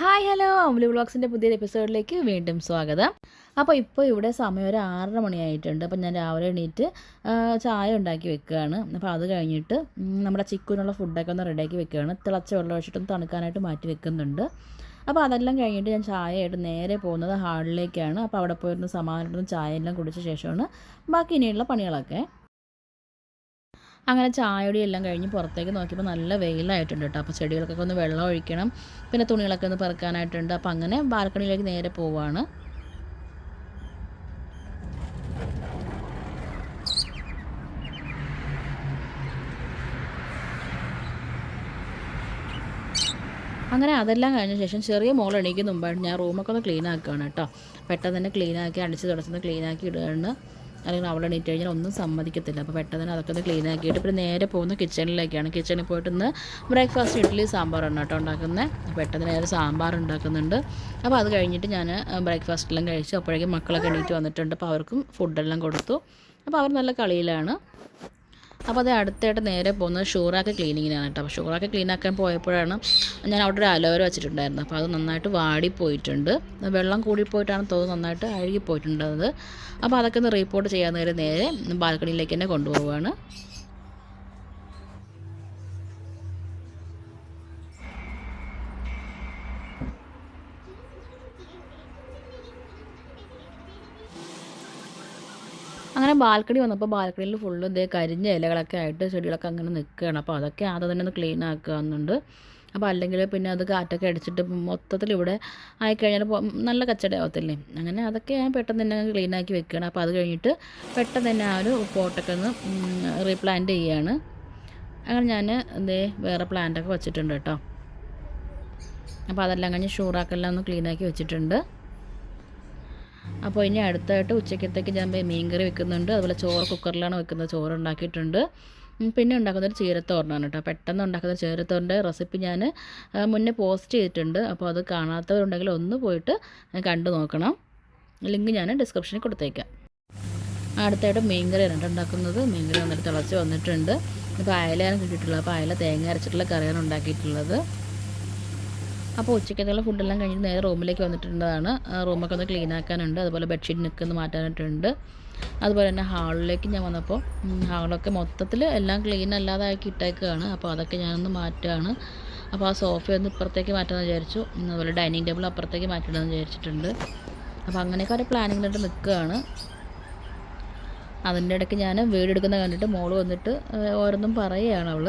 Hi hello. അമലി വ്ളോഗ്സിന്റെ പുതിയൊരു എപ്പിസോഡിലേക്ക് വീണ്ടും സ്വാഗതം. അപ്പോൾ ഇപ്പോൾ ഇവിടെ സമയം ഒരു ആറര മണിയായിട്ടുണ്ട്. അപ്പോൾ ഞാൻ രാവിലെ എണീറ്റ് ചായ ഉണ്ടാക്കി വെക്കുകയാണ്. അപ്പോൾ അത് കഴിഞ്ഞിട്ട് നമ്മുടെ ചിക്കുനുള്ള ഫുഡൊക്കെ ഒന്ന് റെഡിയാക്കി വെക്കുകയാണ്. തിളച്ച വെള്ളം ഒഴിച്ചിട്ടൊന്ന് തണുക്കാനായിട്ട് മാറ്റി വെക്കുന്നുണ്ട്. അപ്പോൾ അതെല്ലാം കഴിഞ്ഞിട്ട് ഞാൻ ചായയായിട്ട് നേരെ പോകുന്നത് ഹാളിലേക്കാണ്. അപ്പോൾ അവിടെ പോയിരുന്ന സമാധാനത്തിനും ചായ എല്ലാം കുടിച്ച ശേഷമാണ് ബാക്കി ഇനിയുള്ള പണികളൊക്കെ. അങ്ങനെ ചായയുടെ എല്ലാം കഴിഞ്ഞ് പുറത്തേക്ക് നോക്കിയപ്പോൾ നല്ല വെയിലായിട്ടുണ്ട് കേട്ടോ. അപ്പോൾ ചെടികൾക്കൊക്കെ ഒന്ന് വെള്ളം ഒഴിക്കണം. പിന്നെ തുണികളൊക്കെ ഒന്ന് പെറുക്കാനായിട്ടുണ്ട്. അപ്പോൾ അങ്ങനെ ബാൽക്കണിയിലേക്ക് നേരെ പോവാണ്. അങ്ങനെ അതെല്ലാം കഴിഞ്ഞ ശേഷം ചെറിയ മോൾ എണീക്കുന്ന മുമ്പായിട്ട് ഞാൻ റൂമൊക്കെ ഒന്ന് ക്ലീൻ ആക്കുകയാണ് കേട്ടോ. പെട്ടെന്ന് തന്നെ ക്ലീൻ ആക്കി അടിച്ച് തുടച്ചൊന്ന് ക്ലീൻ ആക്കി ഇടുകയാണ്. അല്ലെങ്കിൽ അവൾ എണീറ്റ് കഴിഞ്ഞാൽ ഒന്നും സമ്മതിക്കത്തില്ല. അപ്പോൾ പെട്ടെന്ന് അതൊക്കെ ഒന്ന് ക്ലീൻ ആക്കിയിട്ട് പിന്നെ നേരെ പോകുന്ന കിച്ചണിലേക്കാണ് കിച്ചണിൽ പോയിട്ട് ഇന്ന് ബ്രേക്ക്ഫാസ്റ്റ് ഇഡ്ഡലി സാമ്പാറാണ് കേട്ടോ ഉണ്ടാക്കുന്നത്. പെട്ടെന്ന് നേരെ സാമ്പാർ ഉണ്ടാക്കുന്നുണ്ട്. അപ്പോൾ അത് കഴിഞ്ഞിട്ട് ഞാൻ ബ്രേക്ക്ഫാസ്റ്റ് എല്ലാം കഴിച്ചു. അപ്പോഴേക്കും മക്കളൊക്കെ എണീറ്റ് വന്നിട്ടുണ്ട്. അപ്പോൾ അവർക്കും ഫുഡെല്ലാം കൊടുത്തു. അപ്പോൾ അവർ നല്ല കളിയിലാണ്. അപ്പോൾ അത് അടുത്തായിട്ട് നേരെ പോകുന്നത് ഷൂറാക്ക് ക്ലീനിങ്ങിനാണ് കേട്ടോ. അപ്പോൾ ഷൂറാക്ക് ക്ലീനാക്കാൻ പോയപ്പോഴാണ് ഞാൻ അവിടെ ഒരു അലോവേര വെച്ചിട്ടുണ്ടായിരുന്നു അപ്പോൾ അത് നന്നായിട്ട് വാടിപ്പോയിട്ടുണ്ട് വെള്ളം കൂടിപ്പോയിട്ടാണ് തോന്നുന്നത് നന്നായിട്ട് അഴുകിപ്പോയിട്ടുണ്ടത് അപ്പോൾ അതൊക്കെ ഒന്ന് റീപ്പോർട്ട് ചെയ്യാൻ നേരെ നേരെ ബാൽക്കണിയിലേക്ക് തന്നെ കൊണ്ടുപോവുകയാണ്. ബാൽക്കണി വന്നപ്പോൾ ബാൽക്കണിയിൽ ഫുള്ള് ഇതേ കരിഞ്ഞ ഇലകളൊക്കെ ആയിട്ട് ചെടികളൊക്കെ അങ്ങനെ നിൽക്കുകയാണ് അപ്പോൾ അതൊക്കെ ആദ്യം തന്നെ ഒന്ന് ക്ലീൻ ആക്കുന്നുണ്ട് അപ്പോൾ അല്ലെങ്കിൽ പിന്നെ അത് കാറ്റൊക്കെ അടിച്ചിട്ട് മൊത്തത്തിൽ ഇവിടെ ആയിക്കഴിഞ്ഞാൽ നല്ല കച്ചടയാവത്തില്ലേ അങ്ങനെ അതൊക്കെ ഞാൻ പെട്ടെന്ന് തന്നെ ക്ലീൻ ആക്കി വെക്കുകയാണ്. അപ്പോൾ അത് കഴിഞ്ഞിട്ട് പെട്ടെന്ന് തന്നെ ആ ഒരു പോട്ടൊക്കെ ഒന്ന് റീപ്ലാന്റ് ചെയ്യുകയാണ്. അങ്ങനെ ഞാൻ ഇതേ വേറെ പ്ലാന്റൊക്കെ വെച്ചിട്ടുണ്ട് കേട്ടോ. അപ്പോൾ അതെല്ലാം കഴിഞ്ഞ് ഷൂറാക്കെല്ലാം ഒന്ന് ക്ലീൻ ആക്കി വെച്ചിട്ടുണ്ട്. അപ്പോൾ ഇനി അടുത്തായിട്ട് ഉച്ചക്കത്തേക്ക് ഞാൻ മീൻ കറി വെക്കുന്നുണ്ട്. അതുപോലെ ചോറ് കുക്കറിലാണ് വെക്കുന്നത്. ചോറ് ഉണ്ടാക്കിയിട്ടുണ്ട്. പിന്നെ ഉണ്ടാക്കുന്നൊരു ചീരത്തോരനാണ് കേട്ടോ. പെട്ടെന്ന് ഉണ്ടാക്കുന്ന ചീരത്തോറിന്റെ റെസിപ്പി ഞാൻ മുന്നേ പോസ്റ്റ് ചെയ്തിട്ടുണ്ട്. അപ്പോൾ അത് കാണാത്തവരുണ്ടെങ്കിൽ ഒന്ന് പോയിട്ട് കണ്ടു നോക്കണം. ലിങ്ക് ഞാൻ ഡിസ്ക്രിപ്ഷനിൽ കൊടുത്തേക്കാം. അടുത്തായിട്ട് മീൻകറി കറിയാണ് ഉണ്ടാക്കുന്നത്. മീൻ കറി വന്നിട്ട് തിളച്ച് വന്നിട്ടുണ്ട്. ഇപ്പോൾ അയലയാണ് കിട്ടിയിട്ടുള്ളത്. അപ്പോൾ അയല തേങ്ങ അരച്ചിട്ടുള്ള കറിയാണ് ഉണ്ടാക്കിയിട്ടുള്ളത്. അപ്പോൾ ഉച്ചക്കത്തുള്ള ഫുഡെല്ലാം കഴിഞ്ഞിട്ട് നേരെ റൂമിലേക്ക് വന്നിട്ടുള്ളതാണ്. ആ റൂമൊക്കെ ഒന്ന് ക്ലീൻ ആക്കാനുണ്ട്. അതുപോലെ ബെഡ്ഷീറ്റ് നിൽക്കുന്ന മാറ്റാനായിട്ടുണ്ട് അതുപോലെ തന്നെ ഹാളിലേക്ക് ഞാൻ വന്നപ്പോൾ ഹാളൊക്കെ മൊത്തത്തിൽ എല്ലാം ക്ലീൻ അല്ലാതാക്കി ഇട്ടേക്കുകയാണ് അപ്പോൾ അതൊക്കെ ഞാനൊന്ന് മാറ്റുകയാണ് അപ്പോൾ ആ സോഫ ഒന്ന് ഇപ്പുറത്തേക്ക് മാറ്റാമെന്ന് വിചാരിച്ചു. അതുപോലെ ഡൈനിങ് ടേബിൾ അപ്പുറത്തേക്ക് മാറ്റണമെന്ന് വിചാരിച്ചിട്ടുണ്ട്. അപ്പോൾ അങ്ങനെയൊക്കെ ഒരു പ്ലാനിങ്ങിലിട്ട് നിൽക്കുകയാണ്. അതിന്റെ ഇടയ്ക്ക് ഞാൻ വീട് എടുക്കുന്ന കണ്ടിട്ട് മോൾ വന്നിട്ട് ഓരോന്നും പറയുകയാണ് അവൾ.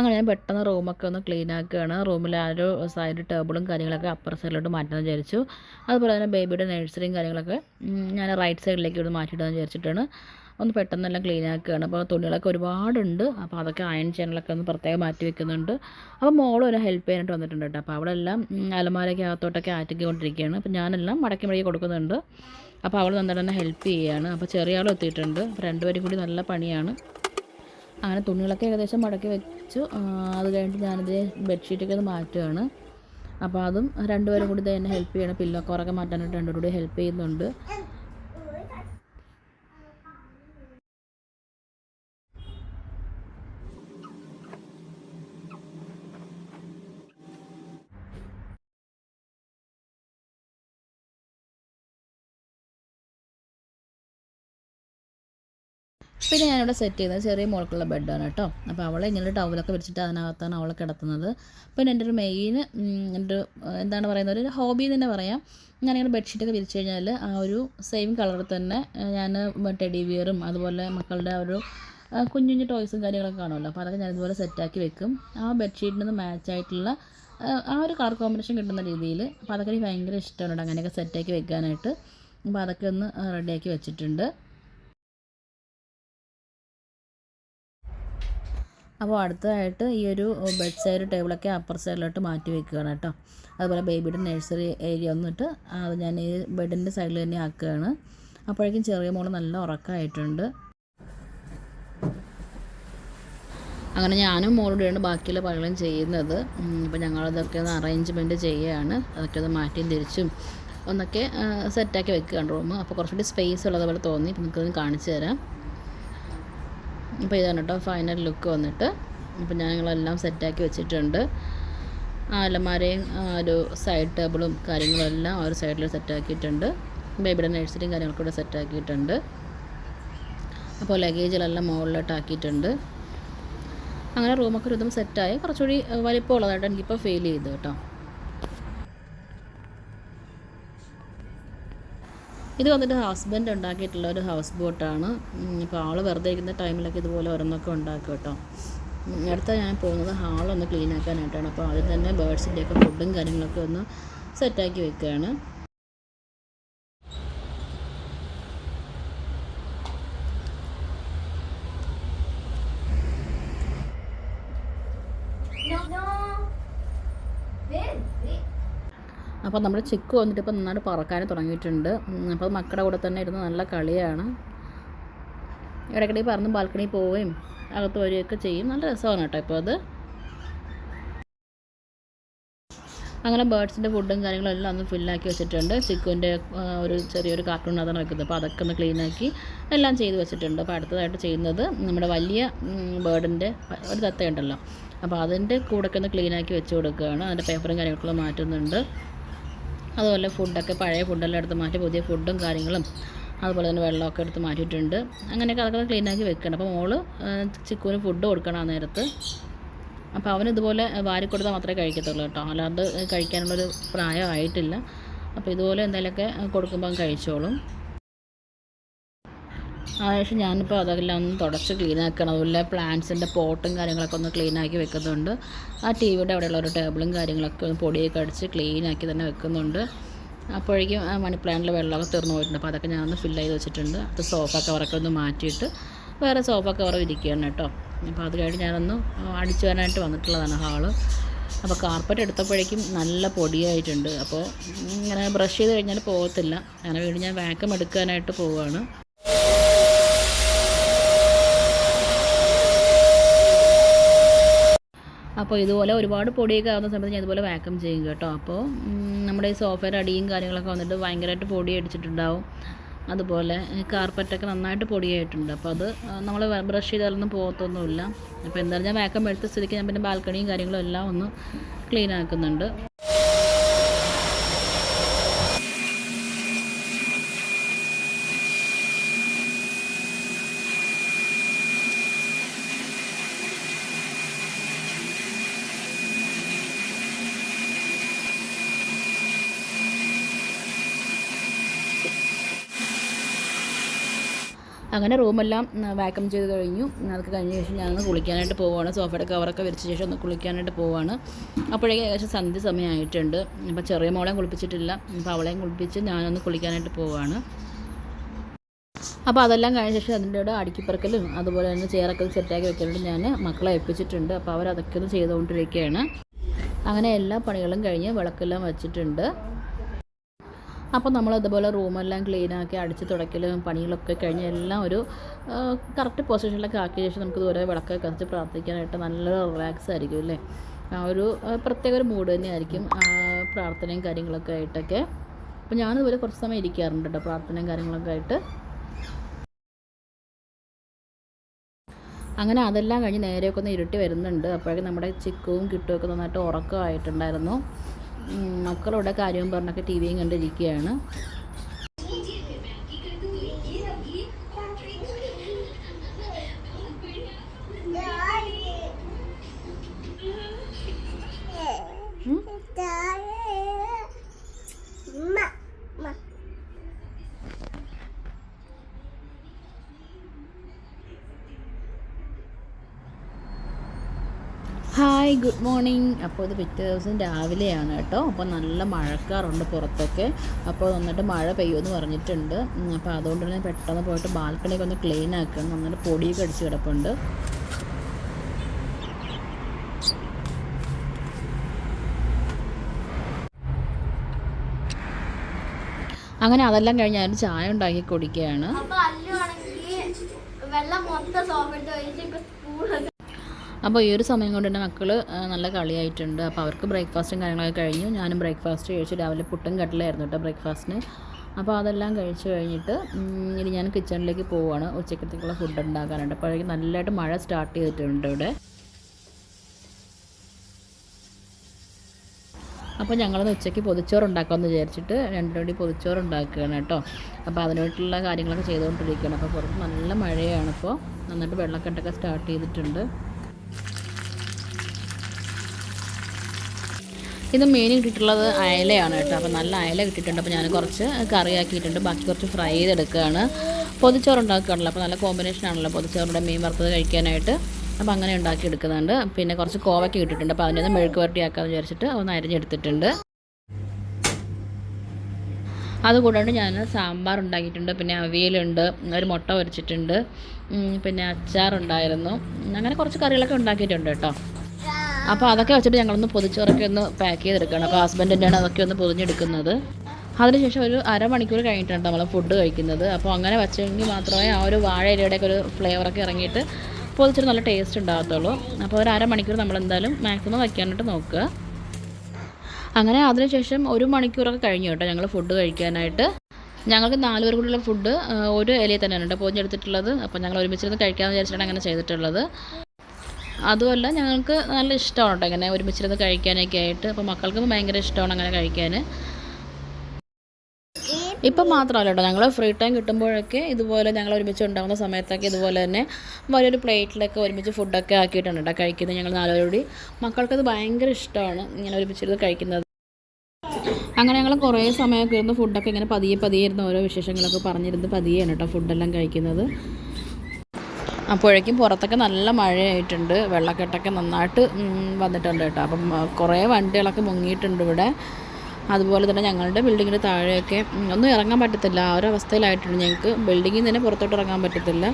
അങ്ങനെ ഞാൻ പെട്ടെന്ന് റൂമൊക്കെ ഒന്ന് ക്ലീൻ ആക്കുകയാണ്. റൂമിൽ ആ ഒരു സൈഡ് ടേബിളും കാര്യങ്ങളൊക്കെ അപ്പർ സൈഡിലോട്ട് മാറ്റാമെന്ന് വിചാരിച്ചു. അതുപോലെ തന്നെ ബേബിയുടെ നഴ്സറിയും കാര്യങ്ങളൊക്കെ ഞാൻ റൈറ്റ് സൈഡിലേക്ക് ഇവിടെ മാറ്റിയിടാമെന്ന് വിചാരിച്ചിട്ടാണ്. ഒന്ന് പെട്ടെന്ന് എല്ലാം ക്ലീൻ ആക്കുകയാണ്. അപ്പോൾ തുണികളൊക്കെ ഒരുപാടുണ്ട്. അപ്പോൾ അതൊക്കെ അയൺ ചെയ്യാനൊക്കെ ഒന്ന് പ്രത്യേകം മാറ്റി വെക്കുന്നുണ്ട്. അപ്പോൾ മോളും ഒരു ഹെൽപ്പ് ചെയ്യാനായിട്ട് വന്നിട്ടുണ്ട് കേട്ടോ. അപ്പോൾ ഉം, അലമാരയ്ക്ക് അകത്തോട്ടൊക്കെ ആറ്റിക്കൊണ്ടിരിക്കുകയാണ്. അപ്പോൾ ഞാനെല്ലാം മടക്കി മടക്കി കൊടുക്കുന്നുണ്ട്. അപ്പോൾ അവൾ നന്നായിട്ട് തന്നെ ഹെൽപ്പ് ചെയ്യുകയാണ് അപ്പോൾ ചെറിയ ആളും എത്തിയിട്ടുണ്ട്. അപ്പോൾ രണ്ടുപേരും കൂടി നല്ല പണിയാണ്. അങ്ങനെ തുണികളൊക്കെ ഏകദേശം മടക്കി വെച്ചു. അത് കഴിഞ്ഞിട്ട് ഞാനിത് ബെഡ്ഷീറ്റൊക്കെ ഒന്ന് മാറ്റുകയാണ്. അപ്പോൾ അതും രണ്ടുപേരും കൂടി ഇത് എന്നെ ഹെൽപ്പ് ചെയ്യണം. പില്ലോ കവറൊക്കെ മാറ്റാനായിട്ട് രണ്ടുപേരും കൂടി ഹെൽപ്പ് ചെയ്യുന്നുണ്ട്. പിന്നെ ഞാനിവിടെ സെറ്റ് ചെയ്യുന്നത് ചെറിയ മോൾക്കുള്ള ബെഡാണ് കേട്ടോ. അപ്പോൾ അവളെ ഇങ്ങനെ ടവലൊക്കെ വെച്ചിട്ട് അതിനകത്താണ് അവളെ കിടത്തുന്നത്. പിന്നെ എന്റെ ഒരു മെയിൻ എന്റെ എന്താണ് പറയുന്നത് ഒരു ഹോബി തന്നെ പറയാം. ഞാനിങ്ങനെ ബെഡ്ഷീറ്റൊക്കെ വിരിച്ചു കഴിഞ്ഞാൽ ആ ഒരു സെയിം കളറിൽ തന്നെ ഞാൻ ടെഡി വിയറും അതുപോലെ മക്കളുടെ ഒരു കുഞ്ഞു കുഞ്ഞു ടോയ്സും കാര്യങ്ങളൊക്കെ കാണുമല്ലോ. അപ്പോൾ അതൊക്കെ ഞാൻ ഇതുപോലെ സെറ്റാക്കി വെക്കും. ആ ബെഡ്ഷീറ്റിന് നിന്ന് ആയിട്ടുള്ള ആ, ഒരു കളർ കോമ്പിനേഷൻ കിട്ടുന്ന രീതിയിൽ അപ്പോൾ അതൊക്കെ എനിക്ക് ഭയങ്കര ഇഷ്ടമാണ് അങ്ങനെയൊക്കെ സെറ്റാക്കി വെക്കാനായിട്ട്. അപ്പോൾ അതൊക്കെ ഒന്ന് റെഡിയാക്കി വെച്ചിട്ടുണ്ട്. അപ്പോൾ അടുത്തതായിട്ട് ഈ ഒരു ബെഡ് സൈഡ് ടേബിളൊക്കെ അപ്പർ സൈഡിലോട്ട് മാറ്റി വെക്കുകയാണ് കേട്ടോ. അതുപോലെ ബേബിയുടെ നഴ്സറി ഏരിയ വന്നിട്ട് അത് ഞാൻ ഈ ബെഡിന്റെ സൈഡിൽ തന്നെ ആക്കുകയാണ്. അപ്പോഴേക്കും ചെറിയ മോൾ നല്ല ഉറക്കമായിട്ടുണ്ട് അങ്ങനെ ഞാനും മോളോടെയാണ് ബാക്കിയുള്ള പണികളും ചെയ്യുന്നത്. അപ്പോൾ ഞങ്ങളതൊക്കെ ഒന്ന് അറേഞ്ച്മെന്റ് ചെയ്യുകയാണ് അതൊക്കെ ഒന്ന് മാറ്റിയും തിരിച്ചും ഒന്നൊക്കെ സെറ്റാക്കി വെക്കുകയാണ് റൂം അപ്പോൾ കുറച്ചുകൂടി സ്പേസ് ഉള്ളതുപോലെ തോന്നി. ഇപ്പം നിങ്ങൾക്കൊന്ന് കാണിച്ചു തരാം. അപ്പോൾ ഇതാണ് കേട്ടോ ഫൈനൽ ലുക്ക് വന്നിട്ട്. അപ്പോൾ ഞങ്ങളെല്ലാം സെറ്റാക്കി വെച്ചിട്ടുണ്ട്. അലമാരയും ഒരു സൈഡ് ടേബിളും കാര്യങ്ങളെല്ലാം ആ ഒരു സൈഡിൽ സെറ്റാക്കിയിട്ടുണ്ട് ബേബിയുടെ നഴ്സറിയും കാര്യങ്ങളൊക്കെ ഇവിടെ സെറ്റാക്കിയിട്ടുണ്ട് അപ്പോൾ ലഗേജിലെല്ലാം മുകളിലോട്ട് ആക്കിയിട്ടുണ്ട് അങ്ങനെ റൂമൊക്കെ ഒരു ഇതും സെറ്റായി കുറച്ചുകൂടി വലിപ്പമുള്ളതായിട്ട് എനിക്കിപ്പോൾ ഫീൽ ചെയ്തു കേട്ടോ. ഇത് വന്നിട്ട് ഹസ്ബൻഡ് ഉണ്ടാക്കിയിട്ടുള്ള ഒരു ഹൗസ് ബോട്ടാണ് ഇപ്പോൾ ആൾ വെറുതെ ഇരിക്കുന്ന ടൈമിലൊക്കെ ഇതുപോലെ ഓരോന്നൊക്കെ ഉണ്ടാക്കും കേട്ടോ. അടുത്ത ഞാൻ പോകുന്നത് ഹാളൊന്ന് ക്ലീൻ ആക്കാനായിട്ടാണ്. അപ്പോൾ ആദ്യം തന്നെ ബേഡ്സിന്റെയൊക്കെ ഫുഡും കാര്യങ്ങളൊക്കെ ഒന്ന് സെറ്റാക്കി വെക്കുകയാണ് അപ്പോൾ നമ്മുടെ ചിക്ക് വന്നിട്ട് ഇപ്പോൾ നന്നായിട്ട് പറക്കാനും തുടങ്ങിയിട്ടുണ്ട്. അപ്പോൾ മക്കളുടെ കൂടെ തന്നെ ഇരുന്ന് നല്ല കളിയാണ്. ഇടയ്ക്കിടയിൽ പറന്ന് ബാൽക്കണിയിൽ പോവുകയും അകത്ത് വരികയൊക്കെ ചെയ്യും. നല്ല രസമാണ് കേട്ടോ ഇപ്പോൾ അത്. അങ്ങനെ ബേഡ്സിന്റെ ഫുഡും കാര്യങ്ങളും എല്ലാം ഒന്ന് ഫില്ലാക്കി വെച്ചിട്ടുണ്ട്. ചിക്കുവിന്റെ ഒരു ചെറിയൊരു കാർട്ടൂൺ അതാണ് വെക്കുന്നത്. അപ്പോൾ അതൊക്കെ ഒന്ന് ക്ലീനാക്കി എല്ലാം ചെയ്ത് വെച്ചിട്ടുണ്ട്. അപ്പോൾ അടുത്തതായിട്ട് ചെയ്യുന്നത് നമ്മുടെ വലിയ ബേർഡിന്റെ ഒരു തത്തയുണ്ടല്ലോ. അപ്പോൾ അതിന്റെ കൂടൊക്കെ ഒന്ന് ക്ലീനാക്കി വെച്ച് കൊടുക്കുകയാണ്. അതിന്റെ പേപ്പറും കാര്യങ്ങളൊക്കെ മാറ്റുന്നുണ്ട്. അതുപോലെ ഫുഡൊക്കെ പഴയ ഫുഡെല്ലാം എടുത്ത് മാറ്റി പുതിയ ഫുഡും കാര്യങ്ങളും അതുപോലെ തന്നെ വെള്ളമൊക്കെ എടുത്ത് മാറ്റിയിട്ടുണ്ട്. അങ്ങനെയൊക്കെ അതൊക്കെ ക്ലീനാക്കി വെക്കണം അപ്പോൾ മോൾ ചിക്കുവിന് ഫുഡ് കൊടുക്കണം ആ നേരത്ത്. അപ്പോൾ അവന് ഇതുപോലെ വാരി കൊടുത്താൽ മാത്രമേ കഴിക്കത്തുള്ളൂ കേട്ടോ. അല്ലാണ്ട് കഴിക്കാനുള്ളൊരു പ്രായമായിട്ടില്ല അപ്പോൾ ഇതുപോലെ എന്തെങ്കിലുമൊക്കെ കൊടുക്കുമ്പോൾ കഴിച്ചോളും. അതിനുശേഷം ഞാനിപ്പോൾ അതെല്ലാം ഒന്ന് തുടച്ച് ക്ലീൻ ആക്കണം. അതുപോലെ പ്ലാന്റ്സിന്റെ പോട്ടും കാര്യങ്ങളൊക്കെ ഒന്ന് ക്ലീൻ ആക്കി വെക്കുന്നുണ്ട്. ആ ടി വിയുടെ അവിടെയുള്ള ഒരു ടേബിളും കാര്യങ്ങളൊക്കെ ഒന്ന് പൊടിയൊക്കെ അടിച്ച് ക്ലീൻ ആക്കി തന്നെ വെക്കുന്നുണ്ട്. അപ്പോഴേക്കും ആ മണി പ്ലാന്റിൽ വെള്ളമൊക്കെ തീർന്നു പോയിട്ടുണ്ട്. അപ്പോൾ അതൊക്കെ ഞാനൊന്ന് ഫില്ല് ചെയ്ത് വെച്ചിട്ടുണ്ട്. അത് സോഫ കവറൊക്കെ ഒന്ന് മാറ്റിയിട്ട് വേറെ സോഫ കവർ ഇരിക്കുകയാണ് കേട്ടോ. അപ്പോൾ അത് കഴിഞ്ഞ് ഞാനൊന്ന് അടിച്ചു വരാനായിട്ട് വന്നിട്ടുള്ളതാണ് ഹാൾ അപ്പോൾ കാർപ്പറ്റ് എടുത്തപ്പോഴേക്കും നല്ല പൊടിയായിട്ടുണ്ട്. അപ്പോൾ ഇങ്ങനെ ബ്രഷ് ചെയ്ത് കഴിഞ്ഞാൽ പോകത്തില്ല. അങ്ങനെ വീണ്ടും ഞാൻ വാക്കം എടുക്കാനായിട്ട് പോവുകയാണ് അപ്പോൾ ഇതുപോലെ ഒരുപാട് പൊടിയൊക്കെ ആവുന്ന സമയത്ത് ഞാൻ ഇതുപോലെ വാക്കം ചെയ്യും കേട്ടോ. അപ്പോൾ നമ്മുടെ ഈ സോഫയുടെ അടിയും കാര്യങ്ങളൊക്കെ വന്നിട്ട് ഭയങ്കരമായിട്ട് പൊടി അടിച്ചിട്ടുണ്ടാവും. അതുപോലെ കാർപ്പറ്റൊക്കെ നന്നായിട്ട് പൊടിയായിട്ടുണ്ട്. അപ്പോൾ അത് നമ്മൾ ബ്രഷ് ചെയ്താലൊന്നും പോകത്തൊന്നുമില്ല. അപ്പോൾ എന്തായാലും ഞാൻ വാക്കം എടുത്ത സ്ഥിതിക്ക് ഞാൻ പിന്നെ ബാൽക്കണിയും കാര്യങ്ങളും എല്ലാം ഒന്ന് ക്ലീൻ ആക്കുന്നുണ്ട്. അങ്ങനെ റൂമെല്ലാം വാക്കം ചെയ്ത് കഴിഞ്ഞു. അതൊക്കെ കഴിഞ്ഞ ശേഷം ഞാനൊന്ന് കുളിക്കാനായിട്ട് പോവുകയാണ് സോഫയുടെ കവറൊക്കെ വിരിച്ച ശേഷം ഒന്ന് കുളിക്കാനായിട്ട് പോവുകയാണ് അപ്പോഴേക്കും ഏകദേശം സന്ധ്യ സമയമായിട്ടുണ്ട്. അപ്പോൾ ചെറിയ മോളെയും കുളിപ്പിച്ചിട്ടില്ല. അപ്പോൾ അവളെയും കുളിപ്പിച്ച് ഞാനൊന്ന് കുളിക്കാനായിട്ട് പോവുകയാണ് അപ്പോൾ അതെല്ലാം കഴിഞ്ഞ ശേഷം അതിന്റെ കൂടെ അടുക്കിപ്പറക്കലും അതുപോലെ തന്നെ ചെയറൊക്കെ സെറ്റാക്കി വെക്കാനായിട്ട് ഞാൻ മക്കളെ ഏൽപ്പിച്ചിട്ടുണ്ട്. അപ്പോൾ അവരതൊക്കെ ഒന്ന് ചെയ്തുകൊണ്ടിരിക്കുകയാണ്. അങ്ങനെ എല്ലാ പണികളും കഴിഞ്ഞ് വിളക്കെല്ലാം വെച്ചിട്ടുണ്ട്. അപ്പോൾ നമ്മൾ അതുപോലെ റൂമെല്ലാം ക്ലീനാക്കി അടിച്ച് തുടയ്ക്കലും പണികളൊക്കെ കഴിഞ്ഞ് എല്ലാം ഒരു കറക്റ്റ് പൊസിഷനിലൊക്കെ ആക്കിയ ശേഷം നമുക്ക് ഇതുപോലെ വിളക്കൊക്കെ കത്തിച്ച് പ്രാർത്ഥിക്കാനായിട്ട് നല്ല റിലാക്സ് ആയിരിക്കും അല്ലേ? ആ ഒരു പ്രത്യേക ഒരു മൂഡ് തന്നെയായിരിക്കും പ്രാർത്ഥനയും കാര്യങ്ങളൊക്കെ ആയിട്ടൊക്കെ. അപ്പോൾ ഞാനിതുപോലെ കുറച്ച് സമയം ഇരിക്കാറുണ്ട് കേട്ടോ പ്രാർത്ഥനയും കാര്യങ്ങളൊക്കെ ആയിട്ട്. അങ്ങനെ അതെല്ലാം കഴിഞ്ഞ് നേരെയൊക്കെ ഒന്ന് ഇരുട്ടി വരുന്നുണ്ട്. അപ്പോഴേക്കും നമ്മുടെ ചിക്കവും കിട്ടുമൊക്കെ നന്നായിട്ട് ഉറക്കമായിട്ടുണ്ടായിരുന്നു. മക്കളുടെ കാര്യം പറഞ്ഞൊക്കെ ടി വിയും കണ്ടിരിക്കുകയാണ്. ഹായ് ഗുഡ് മോർണിംഗ് അപ്പോൾ ഇത് പിറ്റേ ദിവസം രാവിലെയാണ് കേട്ടോ. അപ്പോൾ നല്ല മഴക്കാറുണ്ട് പുറത്തൊക്കെ. അപ്പോൾ നന്നായിട്ട് മഴ പെയ്യുമെന്ന് പറഞ്ഞിട്ടുണ്ട്. അപ്പോൾ അതുകൊണ്ട് തന്നെ പെട്ടെന്ന് പോയിട്ട് ബാൽക്കണിയൊക്കെ ഒന്ന് ക്ലീൻ ആക്കണം. നന്നായിട്ട് പൊടിയൊക്കെ അടിച്ച് കിടപ്പുണ്ട്. അങ്ങനെ അതെല്ലാം കഴിഞ്ഞ് ചായ ഉണ്ടാക്കി കുടിക്കുകയാണ്. വെള്ളം എടുത്ത് ഒഴിച്ച് ഇപ്പൊ സ്പൂൺ അപ്പോൾ ഈ ഒരു സമയം കൊണ്ട് തന്നെ മക്കൾ നല്ല കളിയായിട്ടുണ്ട്. അപ്പോൾ അവർക്ക് ബ്രേക്ക്ഫാസ്റ്റും കാര്യങ്ങളൊക്കെ കഴിഞ്ഞു. ഞാനും ബ്രേക്ക്ഫാസ്റ്റ് കഴിച്ചു. രാവിലെ പുട്ടും കട്ടിലായിരുന്നു കേട്ടോ ബ്രേക്ക്ഫാസ്റ്റിന് അപ്പോൾ അതെല്ലാം കഴിച്ചു കഴിഞ്ഞിട്ട് ഇനി ഞാൻ കിച്ചണിലേക്ക് പോവുകയാണ് ഉച്ചക്കത്തേക്കുള്ള ഫുഡ് ഉണ്ടാക്കാനുണ്ട്. അപ്പോൾ നല്ലതായിട്ട് മഴ സ്റ്റാർട്ട് ചെയ്തിട്ടുണ്ട് ഇവിടെ. അപ്പോൾ ഞങ്ങളൊന്ന് ഉച്ചയ്ക്ക് പൊതിച്ചോറ് ഉണ്ടാക്കാമെന്ന് വിചാരിച്ചിട്ട് രണ്ട് മണി പൊതിച്ചോറ് ഉണ്ടാക്കുകയാണ് കേട്ടോ അപ്പോൾ അതിനായിട്ടുള്ള കാര്യങ്ങളൊക്കെ ചെയ്തുകൊണ്ടിരിക്കുകയാണ്. അപ്പോൾ പുറത്ത് നല്ല മഴയാണ് ഇപ്പോൾ നന്നായിട്ട് വെള്ളക്കെട്ടൊക്കെ സ്റ്റാർട്ട് ചെയ്തിട്ടുണ്ട്. ഇത് മെയിൻ കിട്ടിയിട്ടുള്ളത് അയലയാണ് കേട്ടോ. അപ്പോൾ നല്ല അയല കിട്ടിയിട്ടുണ്ട്. അപ്പോൾ ഞാൻ കുറച്ച് കറിയാക്കിയിട്ടുണ്ട്. ബാക്കി കുറച്ച് ഫ്രൈ ചെയ്തെടുക്കുകയാണ്. പൊതിച്ചോറ് ഉണ്ടാക്കുകയാണല്ലോ അപ്പോൾ നല്ല കോമ്പിനേഷൻ ആണല്ലോ പൊതിച്ചോറിന്റെ മീൻ വറുത്തത് കഴിക്കാനായിട്ട്. അപ്പോൾ അങ്ങനെ ഉണ്ടാക്കി എടുക്കുന്നുണ്ട് പിന്നെ കുറച്ച് കോവയ്ക്ക് കിട്ടിയിട്ടുണ്ട് അപ്പോൾ അതിന്റെ മെഴുക്ക് വരട്ടി ആക്കാമെന്ന് വിചാരിച്ചിട്ട് ഒന്ന് അരിഞ്ഞെടുത്തിട്ടുണ്ട്. അതുകൂടാണ്ട് ഞാൻ സാമ്പാർ ഉണ്ടാക്കിയിട്ടുണ്ട്. പിന്നെ അവിയലുണ്ട്. ഒരു മുട്ട പൊരിച്ചിട്ടുണ്ട്. പിന്നെ അച്ചാറുണ്ടായിരുന്നു. അങ്ങനെ കുറച്ച് കറികളൊക്കെ ഉണ്ടാക്കിയിട്ടുണ്ട് കേട്ടോ. അപ്പോൾ അതൊക്കെ വെച്ചിട്ട് ഞങ്ങളൊന്ന് പൊതിച്ചോറൊക്കെ ഒന്ന് പാക്ക് ചെയ്തെടുക്കണം. അപ്പോൾ ഹസ്ബൻഡ് തന്നെയാണ് അതൊക്കെ ഒന്ന് പൊതിഞ്ഞെടുക്കുന്നത്. അതിനുശേഷം ഒരു അരമണിക്കൂർ കഴിഞ്ഞിട്ടാണ് നമ്മൾ ഫുഡ് കഴിക്കുന്നത്. അപ്പോൾ അങ്ങനെ വെച്ചെങ്കിൽ മാത്രമേ ആ ഒരു വാഴ ഇലയുടെയൊക്കെ ഒരു ഫ്ലേവറൊക്കെ ഇറങ്ങിയിട്ട് പൊതിച്ചിട്ട് നല്ല ടേസ്റ്റ് ഉണ്ടാകത്തുള്ളൂ. അപ്പോൾ ഒരു അരമണിക്കൂർ നമ്മൾ എന്തായാലും മാക്സിമം വയ്ക്കാനായിട്ട് നോക്കുക. അങ്ങനെ അതിനുശേഷം ഒരു മണിക്കൂറൊക്കെ കഴിഞ്ഞു കേട്ടോ ഞങ്ങൾ ഫുഡ് കഴിക്കാനായിട്ട്. ഞങ്ങൾക്ക് നാല് പേർ കൂടിയുള്ള ഫുഡ് ഒരു ഇലയിൽ തന്നെയാണ് കേട്ടോ പൊതിഞ്ഞെടുത്തിട്ടുള്ളത്. അപ്പോൾ ഞങ്ങൾ ഒരുമിച്ചിരുന്ന് കഴിക്കാമെന്ന് വിചാരിച്ചിട്ടാണ് അങ്ങനെ ചെയ്തിട്ടുള്ളത്. അതുമല്ല ഞങ്ങൾക്ക് നല്ല ഇഷ്ടമാണ് കേട്ടോ ഇങ്ങനെ ഒരുമിച്ചിരുന്ന് കഴിക്കാനൊക്കെ ആയിട്ട്. അപ്പോൾ മക്കൾക്കും ഭയങ്കര ഇഷ്ടമാണ് അങ്ങനെ കഴിക്കാൻ. ഇപ്പം മാത്രമല്ല കേട്ടോ ഞങ്ങൾ ഫ്രീ ടൈം കിട്ടുമ്പോഴൊക്കെ ഇതുപോലെ ഞങ്ങൾ ഒരുമിച്ച് ഉണ്ടാകുന്ന സമയത്തൊക്കെ ഇതുപോലെ തന്നെ വലിയൊരു പ്ലേറ്റിലൊക്കെ ഒരുമിച്ച് ഫുഡൊക്കെ ആക്കിയിട്ടുണ്ട് കേട്ടോ കഴിക്കുന്നത് ഞങ്ങൾ നാലുപേരോടി മക്കൾക്കത് ഭയങ്കര ഇഷ്ടമാണ് ഇങ്ങനെ ഒരുമിച്ചിരുന്ന് കഴിക്കുന്നത്. അങ്ങനെ ഞങ്ങൾ കുറേ സമയമൊക്കെ ഇരുന്ന് ഫുഡൊക്കെ ഇങ്ങനെ പതിയെ പതിയെ ഇരുന്ന് ഓരോ വിശേഷങ്ങളൊക്കെ പറഞ്ഞിരുന്ന് പതിയെയാണ് കേട്ടോ ഫുഡെല്ലാം കഴിക്കുന്നത്. അപ്പോഴേക്കും പുറത്തൊക്കെ നല്ല മഴയായിട്ടുണ്ട്. വെള്ളക്കെട്ടൊക്കെ നന്നായിട്ട് വന്നിട്ടുണ്ട് കേട്ടോ. അപ്പം കുറേ വണ്ടികളൊക്കെ മുങ്ങിയിട്ടുണ്ട് ഇവിടെ. അതുപോലെ തന്നെ ഞങ്ങളുടെ ബിൽഡിങ്ങിന്റെ താഴെയൊക്കെ ഒന്നും ഇറങ്ങാൻ പറ്റത്തില്ല. ആ ഒരു അവസ്ഥയിലായിട്ടുണ്ട് ഞങ്ങൾക്ക്. ബിൽഡിങ്ങിൽ തന്നെ പുറത്തോട്ട് ഇറങ്ങാൻ പറ്റത്തില്ല.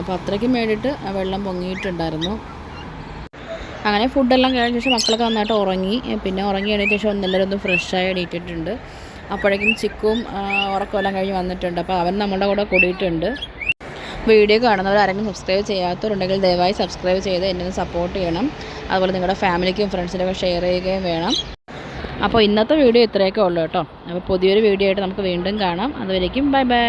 അപ്പോൾ അത്രയ്ക്കും വേണ്ടിയിട്ട് വെള്ളം പൊങ്ങിയിട്ടുണ്ടായിരുന്നു. അങ്ങനെ ഫുഡെല്ലാം കഴിഞ്ഞ ശേഷം മക്കളൊക്കെ നന്നായിട്ട് ഉറങ്ങി. പിന്നെ ഉറങ്ങി എണീറ്റ ശേഷം ഒന്നെല്ലാവരും ഒന്ന് ഫ്രഷായി എണീറ്റിട്ടുണ്ട്. അപ്പോഴേക്കും ചിക്കും ഉറക്കമെല്ലാം കഴിഞ്ഞ് വന്നിട്ടുണ്ട്. അപ്പോൾ അവൻ നമ്മുടെ കൂടെ കൂടിയിട്ടുണ്ട്. വീഡിയോ കാണുന്നവർ ആരെങ്കിലും സബ്സ്ക്രൈബ് ചെയ്യാത്തവരുണ്ടെങ്കിൽ ദയവായി സബ്സ്ക്രൈബ് ചെയ്ത് എന്നെ സപ്പോർട്ട് ചെയ്യണം. അതുപോലെ നിങ്ങളുടെ ഫാമിലിക്കും ഫ്രണ്ട്സിനൊക്കെ ഷെയർ ചെയ്യുകയും വേണം. അപ്പോൾ ഇന്നത്തെ വീഡിയോ ഇത്രയൊക്കെ ഉള്ളൂ കേട്ടോ. അപ്പോൾ പുതിയൊരു വീഡിയോ ആയിട്ട് നമുക്ക് വീണ്ടും കാണാം. അതുവരേക്കും ബൈ ബൈ